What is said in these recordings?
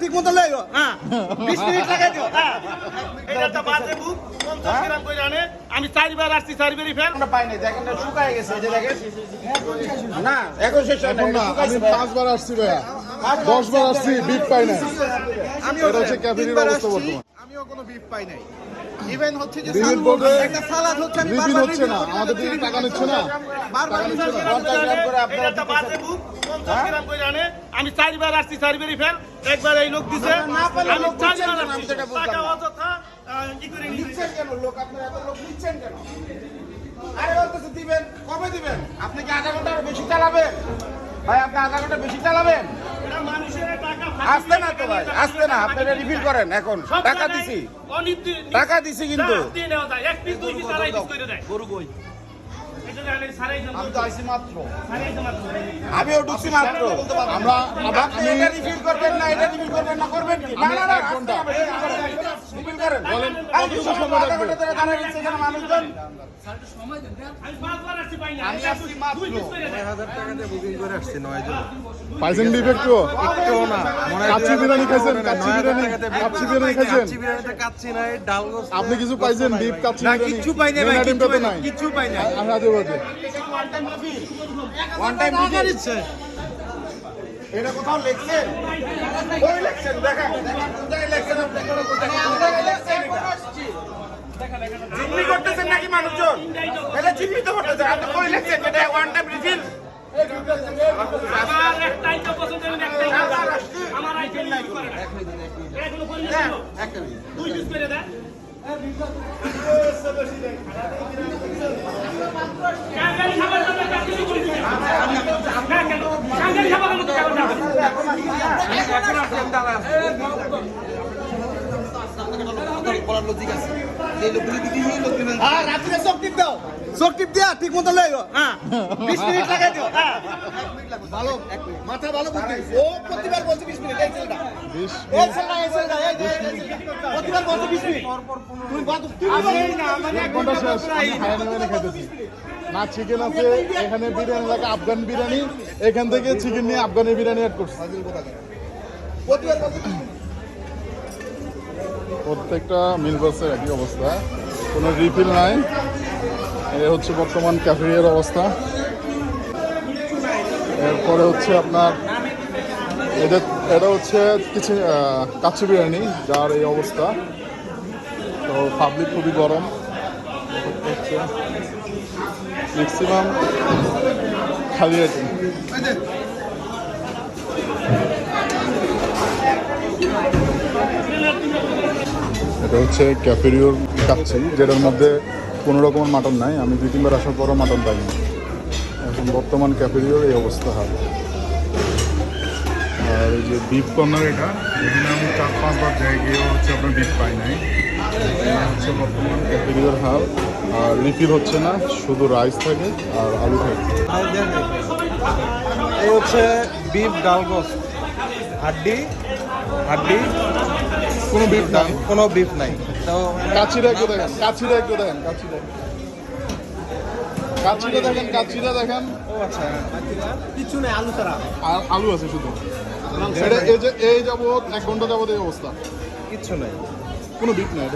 ঠিক মতো লাগে হ্যাঁ বিশ মিনিট লাগাই দিও। হ্যাঁ। এটা একটা বাজে বুক, 50 গ্রাম করে আনে। আমি চারবার আসছি চারবারই ফেল। আমরা পাই দেখেন শুকায় গেছে এই যে দেখেন। না এখন শেষ হয় না, আমি পাঁচবার আসছি ভাইয়া। দশ বার আসছি বিপ পাই না এটা হচ্ছে ক্যাফেটেরিয়ার অবস্থা বর্তমান। আমিও কোনো বিপ পাই নাই। ইভেন হচ্ছে যে একটা সালাদ হচ্ছে আমি বারবার হচ্ছে না। আমাদের থেকে টাকা নিচ্ছে না। বারবার করি। 50 গ্রাম করে আপনারা একটা বাজে 50 গ্রাম করে আনে। আমি চারবার আসছি চারবারই ফেল। একবার এই লোক দিছে। না পারলে লোক চারবার আসছি। টাকা অযথা, ই করে নিচ্ছেন কেন লোক? আপনারা এত লোক নিচ্ছেন কেন? আরে বলতেছে দিবেন। কবে দিবেন? আপনি কি আধা ঘণ্টা বেশি চালাবেন? ভাই আপনি আধা ঘণ্টা বেশি চালাবেন এটা মানুষের টাকা ফাঁকি আসতে না তো ভাই আসতে না আপনি এটা রিফিল করেন এখন। টাকা দিছি। টাকা দিছি কিন্তু। আমিও ঢুকছি মাত্র। আমরা এটা রিফিল করবেন না এটা রিফিল করবেন না করবেন কি? না রিফিল করেন বলেন, মানুষজন না। পাইছেন বিপ একটু কাচ্চি বিরিয়ানি খাইছেন কাচ্চি বিরিয়ানি? কাচ্চি বিরিয়ানি খাইছেন? আপনি কিছু পাইছেন? বিপ কাচ্চি বিরিয়ানি? কিচ্ছু পাই নাই ভাই, তো পাই নাই, নাই। কিচ্ছু পাই নাই। আমি আজে বাজে ওয়ান টাইম এটা কোথাও লিখছেন? ওই লিখছেন দেখেন কোথায় লিখছেন? আপনি কোথায় কোথায় লিখছেন এটা জিম্মি করতেছেন নাকি মানুষজন এটা জিম্মি তো করতেছেন লিখছেন এটা ওয়ান টাইম রিফিল আমার একটাই তো পছন্দ একটাই আমার item ই করে না। এগুলো করে না। ছিল। দুই piece করে দেয়। কাঙ্গালি খাবার জন্য না কেন? কাঙ্গালি খাবার জন্য তো আর রাত্রে চোখ টিপ দাও। চোখ টিপ দিয়া ঠিক মতো লইও হ্যাঁ। বিশ মিনিট লাগাই দিও হ্যাঁ। ভালো মাথা ভালো বুদ্ধি। ও প্রতিবার বলছে বিশ মিনিট এই ছেলেটা। এই ছেলেটা এই ছেলেটা এই যে, এই যে, প্রতিবার বলছে বিশ মিনিট। তুমি বল তুমি বল। না মানে এক ঘণ্টা শেষ। আমি হাই না চিকেন আছে এখানে বিরিয়ানি লাগে আফগান বিরিয়ানি। এখান থেকে চিকেন নিয়ে আফগানি বিরিয়ানি অ্যাড করছে। প্রতিবার বলছে 20 মিনিট। প্রত্যেকটা মিল বাসের একই অবস্থা। কোনো রিফিল নাই। এ হচ্ছে বর্তমান ক্যাফেরিয়ার অবস্থা। এরপরে হচ্ছে আপনার এদের এটা হচ্ছে কিছু কাচ্চি বিরিয়ানি, যার এই অবস্থা। তো পাবলিক খুবই গরম। হচ্ছে ম্যাক্সিমাম খালি আইটেম এটা হচ্ছে ক্যাফেরিওর কাচ্ছি যেটার মধ্যে কোনো রকমের মাটন নাই। আমি দুই তিনবার আসার পরও মাটন পাইনি। এখন বর্তমান ক্যাফেরিওর এই অবস্থা হয় আর এই যে বিফ কর্নার এটা এখানে আমি চার পাঁচবার যাই গিয়েও হচ্ছে আপনার বিফ পাই নাই। হচ্ছে বর্তমান ক্যাফেরিওর হাল। আর রিফিল হচ্ছে না শুধু রাইস থাকে আর আলু থাকে। এই হচ্ছে বিফ ডালগোস হাড্ডি হাড্ডি। কোনো বিফ নাই কোনো বিফ নাই। তো কাছিটা একটু দেখেন কাছিটা একটু দেখেন কাছিটা দেখেন দেখেন। ও আচ্ছা নেই আলু ছাড়া আর আলু আছে শুধু। এটা এই যে এই যাবত এক ঘণ্টা যাবত এই অবস্থা। কিচ্ছু নাই। কোনো বিট নাই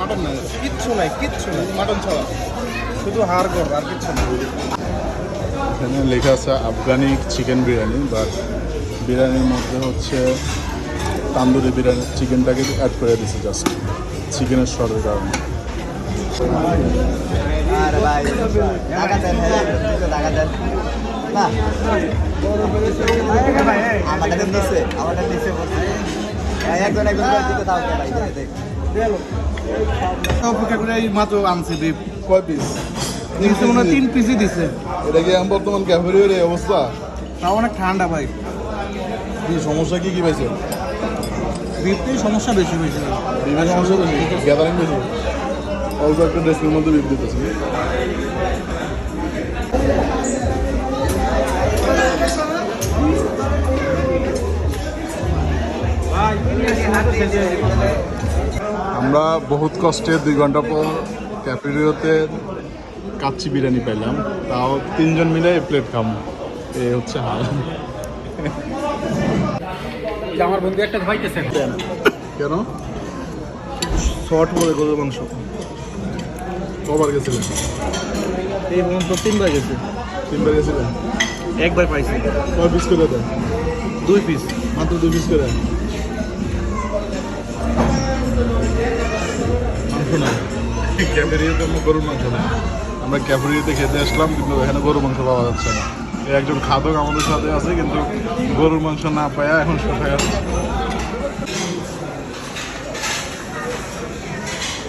মাটন নাই। কিচ্ছু নাই কিচ্ছু নাই। মাটন ছাড়া। শুধু হাড় গড় আর কিচ্ছু নাই। এখানে লেখা আছে আফগানি চিকেন বিরিয়ানি বাট বিরিয়ানির মধ্যে হচ্ছে তান্দুরি বিরিয়ানি চিকেনটাকে অ্যাড করে দিচ্ছে জাস্ট চিকেনের স্বাদের কারণে। আরে ভাই দেন হ্যাঁ অপেক্ষা করে এই মাত্র আনছি কয় পিস দিচ্ছে মনে হয় তিন পিসই দিচ্ছে এটা কি এখন বর্তমান ক্যাফেরিয়ার এই অবস্থা? তাও অনেক ঠান্ডা ভাই। কি সমস্যা কি কি পাইছে বিফতেই সমস্যা বেশি হয়েছে বিভিন্ন সমস্যা বেশি? গ্যাদারিং বেশি? অল্প একটা ড্রেসের মধ্যে বিপ দিতেছে। আমরা বহুত কষ্টে দুই ঘণ্টা পর ক্যাফেরিওতে কাচ্চি বিরিয়ানি পেলাম তাও তিনজন মিলে প্লেট খাম। এ হচ্ছে হাল। যে আমার বন্ধু একটা ভাইতেছে কেন? শর্ট বলে গরুর মাংস। কবার গেছিলেন? এই পর্যন্ত তিনবার গেছে। তিনবার গেছিলেন? একবার পাইছি। কয় পিস করে দেন? দুই পিস মাত্র দুই পিস করে? মাংস নাই। ক্যাফেরিয়াতে গরুর মাংস নাই। আমরা ক্যাফেরিয়াতে খেতে আসলাম কিন্তু এখানে গরুর মাংস পাওয়া যাচ্ছে না। একজন খাদক আমাদের সাথে আছে কিন্তু গরুর মাংস না পায়া এখন শুকায় যাচ্ছে